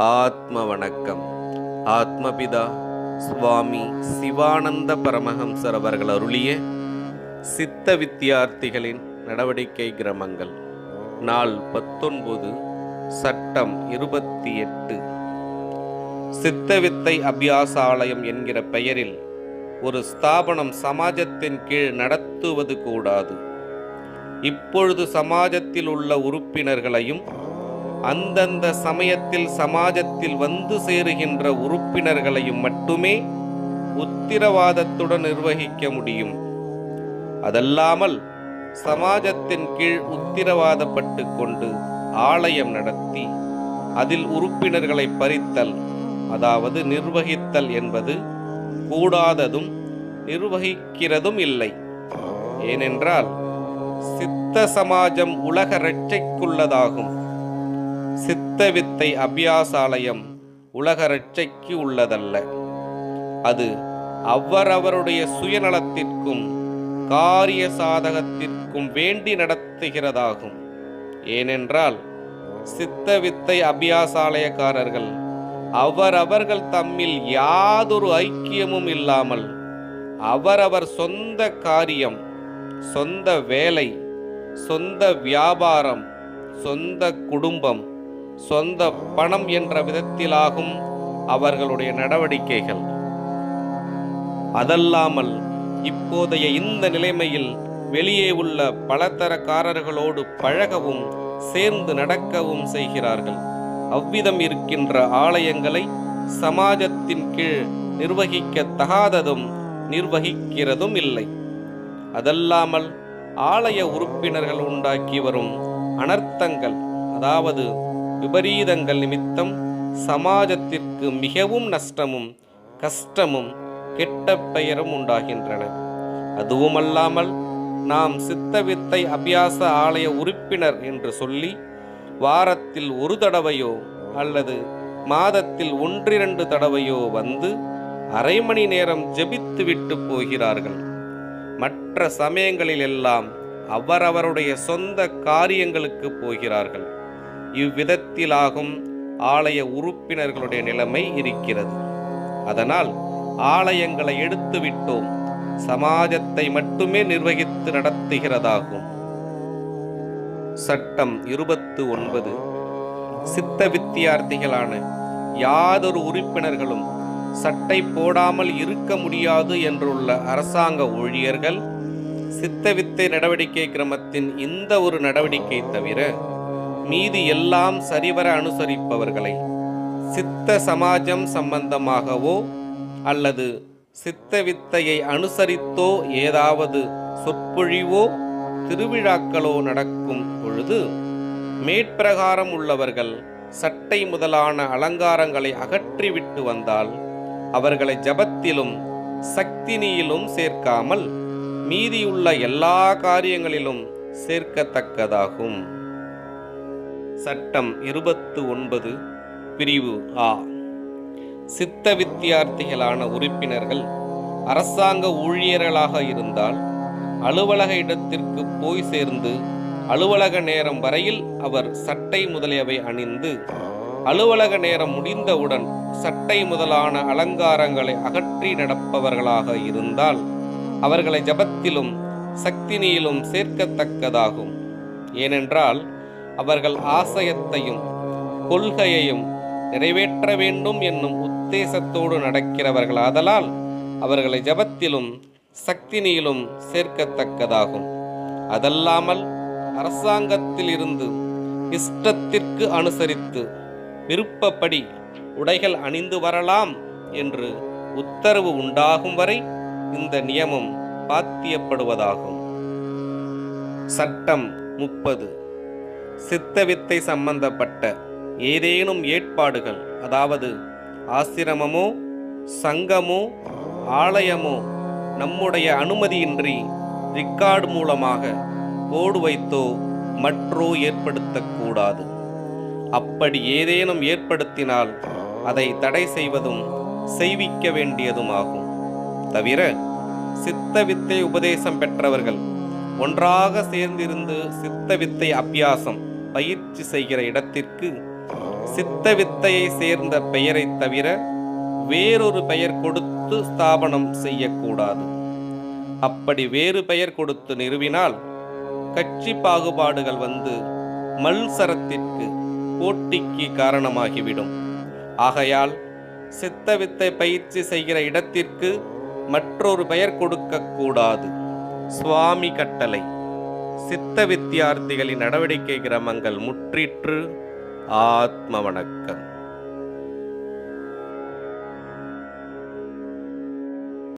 ஆத்ம வணக்கம் ஆத்மபிதா சுவாமி சிவானந்த பரமஹம்சர் அவர்கள் அருளிய சித்த வித்தியார்த்திகளின் நடவடிக்கை கிரமங்கள். நாள் பத்தொன்பது சட்டம் இருபத்தி எட்டு. சித்தவித்தை அபியாசாலயம் என்கிற பெயரில் ஒரு ஸ்தாபனம் சமாஜத்தின் கீழ் நடத்துவது கூடாது. இப்பொழுது சமாஜத்தில் உள்ள உறுப்பினர்களையும் அந்தந்த சமயத்தில் சமாஜத்தில் வந்து சேருகின்ற உறுப்பினர்களையும் மட்டுமே உத்திரவாதத்துடன் நிர்வகிக்க முடியும். அதல்லாமல் சமாஜத்தின் கீழ் உத்திரவாதப்பட்டு கொண்டு ஆலயம் நடத்தி அதில் உறுப்பினர்களை பறித்தல் அதாவது நிர்வகித்தல் என்பது கூடாததும் நிர்வகிக்கிறதும் இல்லை. ஏனென்றால் சித்த சமாஜம் உலக இரட்சைக்குள்ளதாகும். சித்த வித்தை அபியாசாலயம் உலக ரட்சைக்கு உள்ளதல்ல. அது அவரவருடைய சுயநலத்திற்கும் காரிய சாதகத்திற்கும் வேண்டி நடத்துகிறதாகும். ஏனென்றால் சித்த வித்தை அபியாசாலயக்காரர்கள் அவரவர்கள் தம்மில் யாதொரு ஐக்கியமும் இல்லாமல் அவரவர் சொந்த காரியம் சொந்த வேலை சொந்த வியாபாரம் சொந்த குடும்பம் சொந்த பணம் என்ற விதத்திலாகும் அவர்களுடைய நடவடிக்கைகள். அதல்லாமல் இப்போதைய இந்த நிலைமையில் வெளியே உள்ள பலதரக்காரர்களோடு பழகவும் சேர்ந்து நடக்கவும் செய்கிறார்கள். அவ்விதம் இருக்கின்ற ஆலயங்களை சமாஜத்தின் கீழ் நிர்வகிக்க தகாததும் நிர்வகிக்கிறதும் இல்லை. அதல்லாமல் ஆலய உறுப்பினர்கள் உண்டாக்கி வரும் அனர்த்தங்கள் அதாவது விபரீதங்கள் நிமித்தம் சமாஜத்திற்கு மிகவும் நஷ்டமும் கஷ்டமும் கெட்ட பெயரும் உண்டாகின்றன. அதுவுமல்லாமல் நாம் சித்தவித்தை அபியாச ஆலய உறுப்பினர் என்று சொல்லி வாரத்தில் ஒரு தடவையோ அல்லது மாதத்தில் ஒன்றிரண்டு தடவையோ வந்து அரை மணி நேரம் ஜெபித்து விட்டு போகிறார்கள். மற்ற சமயங்களில் எல்லாம் அவரவருடைய சொந்த காரியங்களுக்கு போகிறார்கள். இவ்விதத்திலாகும் ஆலய உறுப்பினர்களுடைய நிலைமை இருக்கிறது. அதனால் ஆலயங்களை எடுத்துவிட்டோம். சமாஜத்தை மட்டுமே நிர்வகித்து நடத்துகிறதாகும். சட்டம் இருபத்து ஒன்பது சித்த வித்தியார்த்திகளான யாதொரு உறுப்பினர்களும் சட்டை போடாமல் இருக்க முடியாது என்றுள்ள அரசாங்க ஊழியர்கள் சித்தவித்தை நடவடிக்கை கிரமத்தின் இந்த ஒரு நடவடிக்கை தவிர மீதி எல்லாம் சரிவர அனுசரிப்பவர்களை சித்த சமாஜம் சம்பந்தமாகவோ அல்லது சித்த வித்தையை அனுசரித்தோ ஏதாவது சொற்பொழிவோ திருவிழாக்களோ நடக்கும் பொழுது மேற்பிரகாரம் உள்ளவர்கள் சட்டை முதலான அலங்காரங்களை அகற்றிவிட்டு வந்தால் அவர்களை ஜபத்திலும் சக்தினியிலும் சேர்க்காமல் மீதியுள்ள எல்லா காரியங்களிலும் சேர்க்கத்தக்கதாகும். சட்டம் இருபத்து ஒன்பது பிரிவு ஆ. சித்த வித்தியார்த்திகளான உறுப்பினர்கள் அரசாங்க ஊழியர்களாக இருந்தால் அலுவலக இடத்திற்கு போய் சேர்ந்து அலுவலக நேரம் வரையில் அவர் சட்டை முதலியவை அணிந்து அலுவலக நேரம் முடிந்தவுடன் சட்டை முதலான அலங்காரங்களை அகற்றி நடப்பவர்களாக இருந்தால் அவர்களை ஜபத்திலும் சக்தினியிலும் சேர்க்கத்தக்கதாகும். ஏனென்றால் அவர்கள் ஆசையத்தையும் கொள்கையையும் நிறைவேற்ற வேண்டும் என்னும் உத்தேசத்தோடு நடக்கிறவர்கள் ஆதலால் அவர்களை ஜபத்திலும் சக்தினியிலும் சேர்க்கத்தக்கதாகும். அதல்லாமல் அரசாங்கத்தில் இருந்து இஷ்டத்திற்கு அனுசரித்து விருப்பப்படி உடைகள் அணிந்து வரலாம் என்று உத்தரவு உண்டாகும் வரை இந்த நியமம் பாத்தியப்படுவதாகும். சட்டம் முப்பது. சித்தவித்தை சம்பந்தப்பட்ட ஏதேனும் ஏற்பாடுகள் அதாவது ஆசிரமமோ சங்கமோ ஆலயமோ நம்முடைய அனுமதியின்றி ரிக்கார்டு மூலமாக கோடு வைத்தோ மற்றோ ஏற்படுத்தக்கூடாது. அப்படி ஏதேனும் ஏற்படுத்தினால் அதை தடை செய்வதும் செய்விக்க வேண்டியதுமாகும். தவிர சித்த வித்தை உபதேசம் பெற்றவர்கள் ஒன்றாக சேர்ந்திருந்து சித்த வித்தை அபியாசம் பயிற்சி செய்கிற இடத்திற்கு சித்த வித்தையை சேர்ந்த பெயரை தவிர வேறொரு பெயர் கொடுத்து ஸ்தாபனம் செய்யக்கூடாது. அப்படி வேறு பெயர் கொடுத்து நிறுவினால் கட்சி பாகுபாடுகள் வந்து மல்சரத்திற்கு போட்டிக்கு காரணமாகிவிடும். ஆகையால் சித்த வித்தை பயிற்சி செய்கிற இடத்திற்கு மற்றொரு பெயர் கொடுக்கக்கூடாது. சுவாமி கட்டளை. சித்த வித்தியார்த்திகளின் நடவடிக்கை கிரமங்கள் முற்றிற்று ஆத்ம வணக்கம்